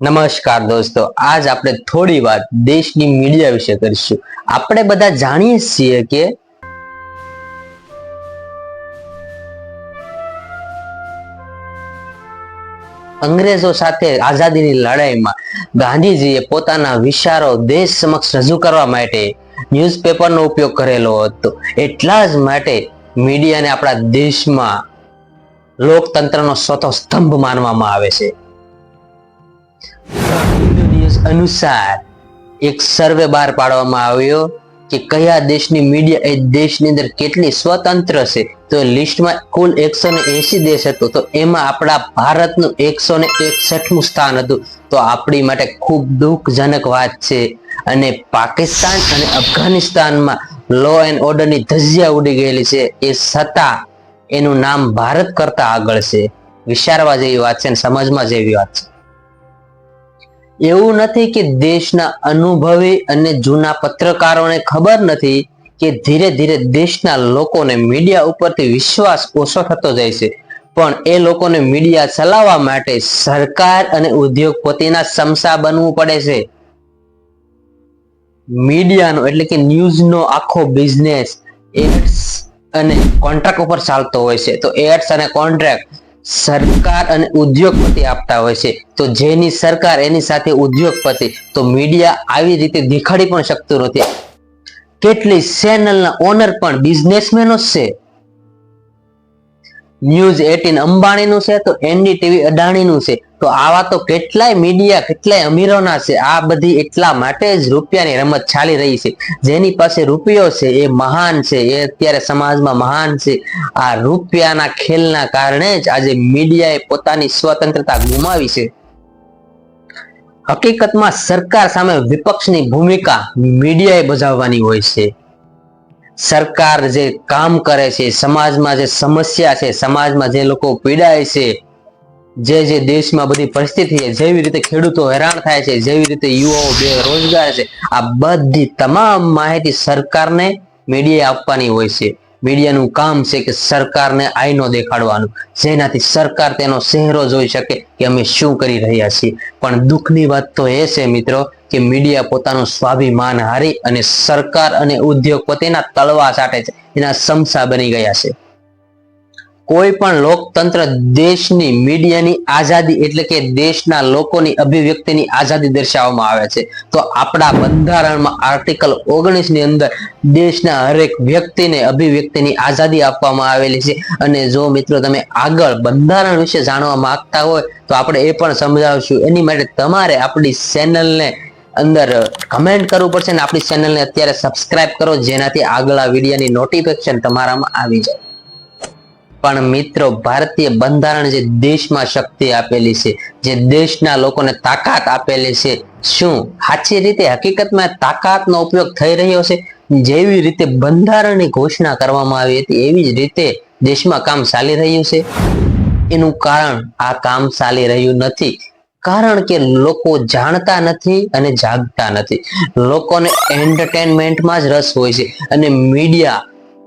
નમસ્કાર દોસ્તો. આજ આપણે થોડી વાત દેશની મીડિયા વિશે કરીશું. આપણે બધા જાણીએ છીએ કે અંગ્રેજો સાથે આઝાદીની લડાઈમાં ગાંધીજીએ પોતાના વિચારો દેશ સમક્ષ રજૂ કરવા માટે ન્યૂઝપેપરનો ઉપયોગ કરેલો હતો. એટલા જ માટે મીડિયાને આપણા દેશમાં લોકતંત્રનો સ્વતો સ્તંભ માનવામાં આવે છે. હિન્દુ ન્યૂઝ અનુસાર એક સર્વે બહાર પાડવામાં આવ્યો કે કયા દેશની મીડિયા એ દેશની અંદર કેટલી સ્વતંત્ર છે? તો લિસ્ટમાં કુલ એકસો ને એસી દેશ હતો. તો એમાં આપણા ભારતનું એકસો ને એકસઠમું સ્થાન હતું. તો આપણી માટે ખૂબ દુઃખજનક વાત છે. અને પાકિસ્તાન અને અફઘાનિસ્તાનમાં લો એન્ડ ઓર્ડરની ધજિયા ઉડી ગયેલી છે. એ છતાં એનું નામ ભારત કરતા આગળ છે. વિચારવા જેવી વાત છે અને સમજમાં જેવી વાત છે. એવું નથી કે દેશના અનુભવી અને જૂના પત્રકારોને ખબર નથી કે ધીરે ધીરે દેશના લોકોને મીડિયા ઉપરથી વિશ્વાસ ઓછો થતો જાય છે. પણ એ લોકોને મીડિયા ચલાવવા માટે સરકાર અને ઉદ્યોગપતિના સમસા બનવું પડે છે. મીડિયાનો એટલે કે ન્યૂઝનો આખો બિઝનેસ એડ્સ અને કોન્ટ્રાક્ટ ઉપર ચાલતો હોય છે. તો એડ્સ અને કોન્ટ્રાક્ટ સરકાર અને ઉદ્યોગપતિ આપતા હોય છે. તો જેની સરકાર એની સાથે ઉદ્યોગપતિ, તો મીડિયા આવી રીતે દેખાડી પણ શકતું નથી. કેટલી ચેનલના ઓનર પણ બિઝનેસમેનો જ છે. ન્યૂઝ એટીન અંબાણીનું છે, તો એનડીટીવી અદાણીનું છે. તો આવા તો કેટલાય મીડિયા, કેટલાય અમીરોના છે, આ બધી એટલા માટે જ રૂપિયાની રમત ચાલી રહી છે. જેની પાસે રૂપિયો છે, એ મહાન છે, એ અત્યારે સમાજમાં મહાન છે. આ રૂપિયાના ખેલના કારણે જ આજે મીડિયાએ પોતાની સ્વતંત્રતા ગુમાવી છે. હકીકતમાં સરકાર સામે વિપક્ષની ભૂમિકા મીડિયાએ બજાવવાની હોય છે. સરકાર જે કામ કરે છે, સમાજમાં જે સમસ્યા છે, સમાજમાં જે લોકો પીડાય છે, જે જે દેશમાં બધી પરિસ્થિતિ છે, જેવી રીતે ખેડૂતો હેરાન થાય છે, જેવી રીતે યુવાઓ બેરોજગાર છે, આ બધી તમામ માહિતી સરકારને મીડિયાએ આપવાની હોય છે. મીડિયાનું કામ છે કે સરકારને આઈનો દેખાડવાનું. જેનાથી સરકાર તેનો ચહેરો જોઈ શકે કે અમે શું કરી રહ્યા છીએ. પણ દુઃખની વાત તો એ છે મિત્રો કે મીડિયા પોતાનું સ્વાભિમાન હારી અને સરકાર અને ઉદ્યોગપતિના તળવા સાટે છે. એના સમસા બની ગયા છે. કોઈ પણ લોકતંત્ર દેશની મીડિયાની આઝાદી એટલે કે દેશના લોકોની અભિવ્યક્તિની આઝાદી દર્શાવવામાં આવે છે. તો આપણા બંધારણમાં આર્ટિકલ ઓગણીસની અંદર દેશના હરેક વ્યક્તિને અભિવ્યક્તિની આઝાદી આપવામાં આવેલી છે. અને જો મિત્રો તમે આગળ બંધારણ વિશે જાણવા માંગતા હોય તો આપણે એ પણ સમજાવશું. એની માટે તમારે આપણી ચેનલને અંદર કમેન્ટ કરવું પડશે ને આપણી ચેનલને અત્યારે સબસ્ક્રાઇબ કરો, જેનાથી આગળ આ વિડીયોની નોટિફિકેશન તમારામાં આવી જાય. પણ મિત્રો, ભારતીય બંધારણ જે દેશમાં શક્તિ આપેલી છે, જે દેશના લોકોને તાકાત આપેલી છે, શું સાચી રીતે, હકીકતમાં તાકાતનો ઉપયોગ થઈ રહ્યો છે? જેવી રીતે બંધારણની ઘોષણા કરવામાં આવી હતી, એવી જ રીતે દેશમાં કામ ચાલી રહ્યું છે. એનું કારણ આ કામ ચાલી રહ્યું નથી. કારણ કે લોકો જાણતા નથી અને જાગતા નથી. લોકોને એન્ટરટેનમેન્ટમાં જ રસ હોય છે અને મીડિયા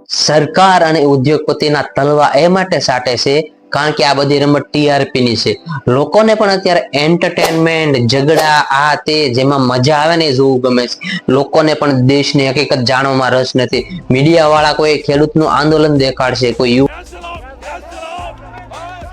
સરકાર અને ઉદ્યોગપતિના તલવા એ માટે સાટે છે કારણ કે આ બધી રમત ટીઆરપી ની છે. લોકોને પણ અત્યારે એન્ટરટેનમેન્ટ ઝઘડા, આ તે જેમાં મજા આવે ને જોવું ગમે છે. લોકોને પણ દેશની હકીકત જાણવામાં રસ નથી. મીડિયા વાળા કોઈ ખેડૂતનું આંદોલન દેખાડશે, કોઈ યુ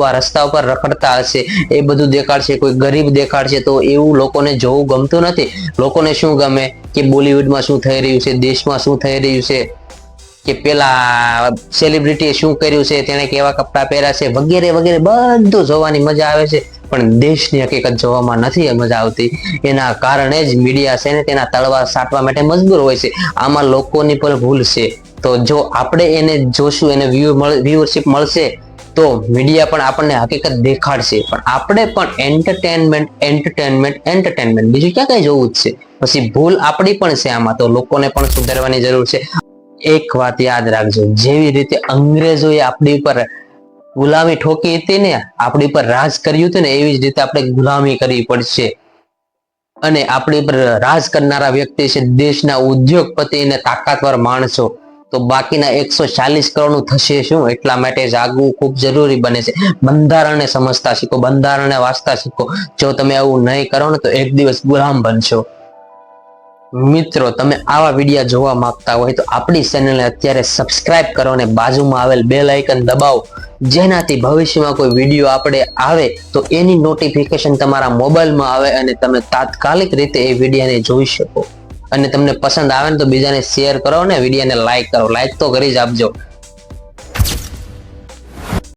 આ રસ્તા ઉપર રખડતા હશે, એ બધું દેખાડશે, કોઈ ગરીબ દેખાડશે, તો એવું લોકોને જોવું ગમતું નથી. લોકોને શું ગમે? કે બોલિવૂડમાં શું થઈ રહ્યું છે, દેશમાં શું થઈ રહ્યું છે? કે પેલા સેલિબ્રિટીએ શું કર્યું છે, તેણે કેવા કપડાં પહેર્યા છે, વગેરે વગેરે બધું જોવાની મજા આવે છે. પણ દેશની હકીકત જોવામાં નથી મજા આવતી. એના કારણે જ મીડિયા છે ને તેના તળવાર સાટવા માટે મજબૂર હોય છે. આમાં લોકોની પણ ભૂલ છે. તો જો આપણે એને જોશું, એને વ્યૂ વ્યુઅરશિપ મળશે તો મીડિયા પણ આપણને હકીકત દેખાડશે. પણ આપણે પણ એન્ટરટેનમેન્ટ એન્ટરટેનમેન્ટ એન્ટરટેનમેન્ટ બીજું ક્યાં કઈ જોવું જ છે? પછી ભૂલ આપણી પણ છે આમાં, તો લોકોને પણ સુધારવાની જરૂર છે. એક વાત યાદ રાખજો, જેવી રીતે અંગ્રેજોએ આપણી ઉપર ગુલામી ઠોકી હતી ને, આપણી પર રાજ કર્યું હતું ને, એવી જ રીતે આપણે ગુલામી કરવી પડશે. અને આપણી પર રાજ કરનારા વ્યક્તિ છે દેશના ઉદ્યોગપતિ અને તાકાતવર માણસો. તો બાકીના એકસો ચાલીસ કરોડનું થશે શું? એટલા માટે જાગવું ખૂબ જરૂરી બને છે. બંધારણને સમજતા શીખો, બંધારણને વાંચતા શીખો. જો તમે આવું નહીં કરો ને તો એક દિવસ ગુલામ બનશો. મિત્રો, તમે આવા વિડીયા જોવા માંગતા હોય તો આપણી ચેનલને અત્યારે સબસ્ક્રાઇબ કરો અને બાજુમાં આવેલ બે લાઇકન દબાવો. જેનાથી ભવિષ્યમાં કોઈ વીડિયો આપણે આવે તો એની નોટિફિકેશન તમારા મોબાઈલમાં આવે અને તમે તાત્કાલિક રીતે એ વિડીયાને જોઈ શકો. અને તમને પસંદ આવે ને તો બીજાને શેર કરો ને વિડીયોને લાઈક કરો. લાઈક તો કરી જ આપજો.